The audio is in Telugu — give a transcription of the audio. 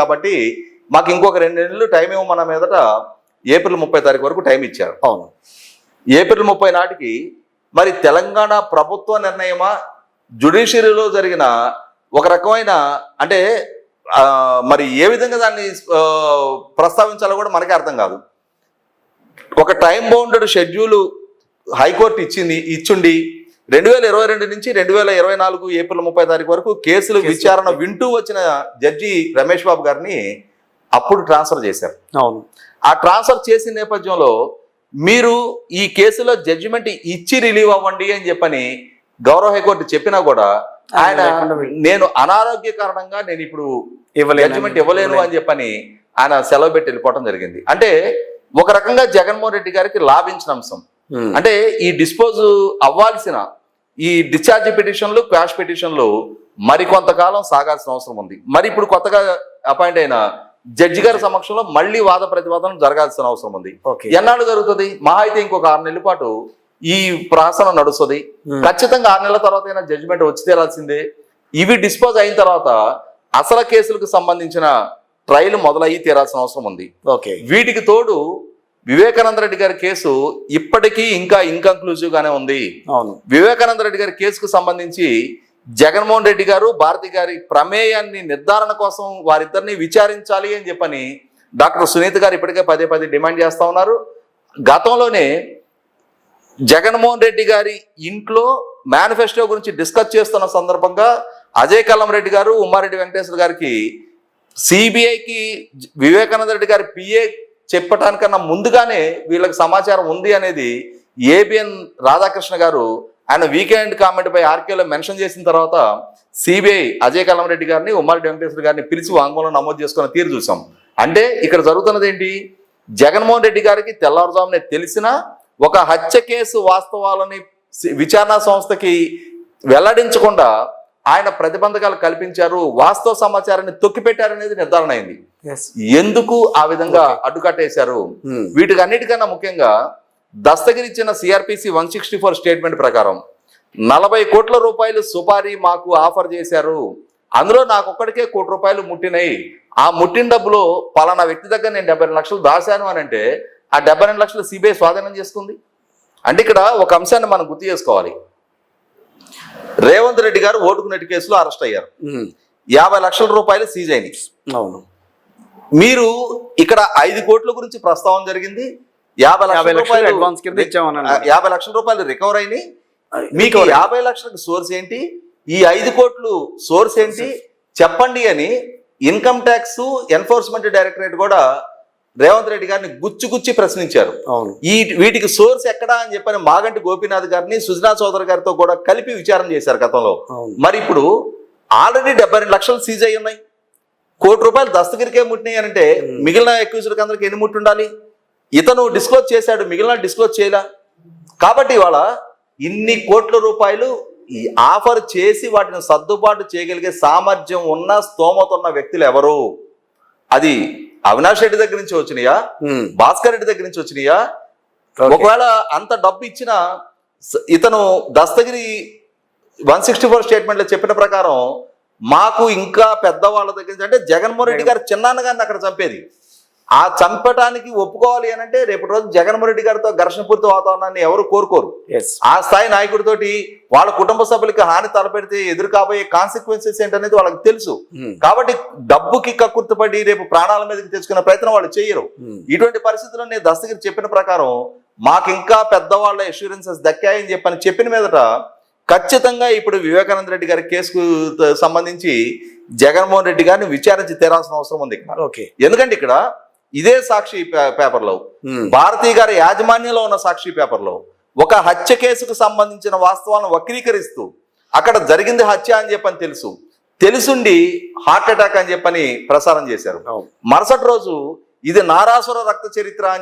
కాబట్టి మాకు ఇంకొక రెండు నెలలు టైం ఇవ్వమన్న మీదట ఏప్రిల్ ముప్పై తారీఖు వరకు టైం ఇచ్చారు. అవును. ఏప్రిల్ ముప్పై నాటికి మరి తెలంగాణ ప్రభుత్వ నిర్ణయమా? జుడిషియరీలో జరిగిన ఒక రకమైన అంటే మరి ఏ విధంగా దాన్ని ప్రస్తావించాలో కూడా మనకే అర్థం కాదు. ఒక టైం బౌండెడ్ షెడ్యూల్ హైకోర్టు ఇచ్చింది ఇచ్చుండి రెండు వేల ఇరవై రెండు నుంచి రెండు వేల ఇరవై నాలుగు ఏప్రిల్ ముప్పై తారీఖు వరకు కేసులు. విచారణ వింటూ వచ్చిన జడ్జి రమేష్ బాబు గారిని అప్పుడు ట్రాన్స్ఫర్ చేశారు. అవును. ఆ ట్రాన్స్ఫర్ చేసిన నేపథ్యంలో మీరు ఈ కేసులో జడ్జిమెంట్ ఇచ్చి రిలీవ్ అవ్వండి అని చెప్పని గౌరవ హైకోర్టు చెప్పినా కూడా ఆయన నేను అనారోగ్య కారణంగా నేను ఇప్పుడు జడ్జిమెంట్ ఇవ్వలేను అని చెప్పని ఆయన సెలవు పెట్టి వెళ్ళిపోవడం జరిగింది. అంటే ఒక రకంగా జగన్మోహన్ రెడ్డి గారికి లాభించిన అంశం. అంటే ఈ డిస్పోజ్ అవ్వాల్సిన ఈ డిశ్చార్జ్ పిటిషన్లు క్వాష్ పిటిషన్లు మరి కొంతకాలం సాగాల్సిన అవసరం ఉంది. మరి ఇప్పుడు కొత్తగా అపాయింట్ అయిన జడ్జి గారి సమక్షంలో మళ్ళీ వాద ప్రతివాదన జరగాల్సిన అవసరం ఉంది. ఎన్నాళ్ళు జరుగుతుంది? మహా అయితే ఇంకొక ఆరు నెలల పాటు ఈ ప్రాసన నడుస్తుంది. ఉమ్. ఖచ్చితంగా ఆరు నెలల తర్వాత అయినా జడ్జిమెంట్ వచ్చి తేలాల్సిందే. ఇవి డిస్పోజ్ అయిన తర్వాత అసలు కేసులకు సంబంధించిన ట్రయల్ మొదలయ్యి తీరాల్సిన అవసరం ఉంది. ఓకే. వీటికి తోడు వివేకానంద రెడ్డి గారి కేసు ఇప్పటికీ ఇంకా ఇన్కంక్లూజివ్ గానే ఉంది. అవును. వివేకానంద రెడ్డి గారి కేసుకు సంబంధించి జగన్మోహన్ రెడ్డి గారు భారతి గారి ప్రమేయాన్ని నిర్ధారణ కోసం వారిద్దరిని విచారించాలి అని చెప్పని డాక్టర్ సునీత గారు ఇప్పటికే పదే పదే డిమాండ్ చేస్తా ఉన్నారు. గతంలోనే జగన్మోహన్ రెడ్డి గారి ఇంట్లో మేనిఫెస్టో గురించి డిస్కస్ చేస్తున్న సందర్భంగా అజయ్ కల్లం రెడ్డి గారు ఉమ్మారెడ్డి వెంకటేశ్వర గారికి సిబిఐకి వివేకానంద రెడ్డి గారి పిఏ చెప్పటానికన్నా ముందుగానే వీళ్ళకి సమాచారం ఉంది అనేది ఏబిఎన్ రాధాకృష్ణ గారు ఆయన వీకెండ్ కామెంట్ పై ఆర్కేలో మెన్షన్ చేసిన తర్వాత సిబిఐ అజయ్ కలంరెడ్డి గారిని ఉమ్మారెడ్డి వెంకటేశ్వర గారిని పిలిచి వాంగ్మూలం నమోదు చేసుకున్న తీరు చూసాం. అంటే ఇక్కడ జరుగుతున్నది ఏంటి జగన్మోహన్ రెడ్డి గారికి తెల్లవారుజామునే తెలిసిన ఒక హత్య కేసు వాస్తవాలని విచారణ సంస్థకి వెల్లడించకుండా ఆయన ప్రతిబంధకాలు కల్పించారు వాస్తవ సమాచారాన్ని తొక్కిపెట్టారనేది నిర్ధారణ అయింది. ఎందుకు ఆ విధంగా అడ్డుకట్టేశారు? ఉమ్. వీటికి అన్నిటికన్నా ముఖ్యంగా దస్తగిరి ఇచ్చిన CRPC one sixty four statement ప్రకారం నలభై కోట్ల రూపాయలు సుపారీ మాకు ఆఫర్ చేశారు. అందులో నాకు ఒక్కడికే కోటి రూపాయలు ముట్టినాయి. ఆ ముట్టిన డబ్బులో పలానా వ్యక్తి దగ్గర నేను డెబ్బై రెండు లక్షలు దాశాను అని అంటే ఆ డెబ్బై రెండు లక్షలు సిబిఐ స్వాధీనం చేసుకుంది. అంటే ఇక్కడ ఒక అంశాన్ని మనం గుర్తు చేసుకోవాలి. రేవంత్ రెడ్డి గారు ఓటుకున్నట్టు కేసులో అరెస్ట్ అయ్యారు. యాభై లక్షల రూపాయలు సీజ్ అయినాయి. అవును. మీరు ఇక్కడ ఐదు కోట్ల గురించి ప్రస్తావన జరిగింది. యాభై లక్షల రూపాయలు యాభై లక్షల రూపాయలు రికవర్ అయినాయి. మీకు యాభై లక్షలకు సోర్స్ ఏంటి? ఈ ఐదు కోట్లు సోర్స్ ఏంటి? చెప్పండి అని ఇన్కమ్ ట్యాక్స్ ఎన్ఫోర్స్మెంట్ డైరెక్టరేట్ కూడా రేవంత్ రెడ్డి గారిని గుచ్చి గుచ్చి ప్రశ్నించారు. ఈ వీటికి సోర్స్ ఎక్కడా అని చెప్పని మాగంటి గోపీనాథ్ గారిని సుజనా చౌదరి గారితో కూడా కలిపి విచారణ చేశారు గతంలో. మరి ఇప్పుడు ఆల్రెడీ డెబ్బై రెండు లక్షలు సీజ్ అయి ఉన్నాయి. కోటి రూపాయలు దస్తగిరికే ముట్టినాయి అంటే మిగిలిన అక్యూజ్లకు అందరికి ఎన్ని ముట్టి ఉండాలి ఇతను డిస్క్లోజ్ చేశాడు మిగిలిన డిస్క్లోజ్ చేయలా? కాబట్టి ఇవాళ ఇన్ని కోట్ల రూపాయలు ఈ ఆఫర్ చేసి వాటిని సర్దుబాటు చేయగలిగే సామర్థ్యం ఉన్న స్తోమత ఉన్న వ్యక్తులు ఎవరు? అది అవినాష్ రెడ్డి దగ్గర నుంచి వచ్చినాయా. భాస్కర్ రెడ్డి దగ్గర నుంచి వచ్చినాయా. ఒకవేళ అంత డబ్బు ఇచ్చిన ఇతను దస్తగిరి వన్ సిక్స్టీ ఫోర్ స్టేట్మెంట్లో చెప్పిన ప్రకారం మాకు ఇంకా పెద్దవాళ్ళ దగ్గర నుంచి అంటే జగన్మోహన్ రెడ్డి గారు చిన్నాన్న గారిని అక్కడ చంపేది ఆ చంపటానికి ఒప్పుకోవాలి అని అంటే రేపటి రోజు జగన్మోహన్ రెడ్డి గారితో ఘర్షణపూరిత వాతావరణాన్ని ఎవరు కోరుకోరు ఆ స్థాయి నాయకుడితోటి వాళ్ళ కుటుంబ సభ్యులకి హాని తలపెడితే ఎదురు కాబోయే కాన్సిక్వెన్సెస్ ఏంటనేది వాళ్ళకి తెలుసు ఉమ్. కాబట్టి డబ్బుకి కక్కుర్తిపడి రేపు ప్రాణాల మీదకి తెచ్చుకునే ప్రయత్నం వాళ్ళు చేయరు ఉమ్. ఇటువంటి పరిస్థితుల్లో నేను దస్తగిరి చెప్పిన ప్రకారం మాకు ఇంకా పెద్దవాళ్ళ అష్యూరెన్సెస్ దక్కాయని చెప్పని చెప్పిన మీదట ఖచ్చితంగా ఇప్పుడు వివేకానంద రెడ్డి గారి కేసుకు సంబంధించి జగన్మోహన్ రెడ్డి గారిని విచారించి తీరాల్సిన అవసరం ఉంది ఇక్కడ. ఓకే ఎందుకంటే ఇక్కడ ఇదే సాక్షి పేపర్లో. ఉమ్. భారతీయ గారి యాజమాన్యంలో ఉన్న సాక్షి పేపర్లో. ఒక హత్య కేసుకు సంబంధించిన వాస్తవాలను వక్రీకరిస్తూ అక్కడ జరిగింది హత్య అని చెప్పని తెలుసు. తెలుసుండి హార్ట్ అటాక్ అని చెప్పని ప్రసారం చేశారు. మరుసటి రోజు ఇది నారాసుర రక్త చరిత్ర అని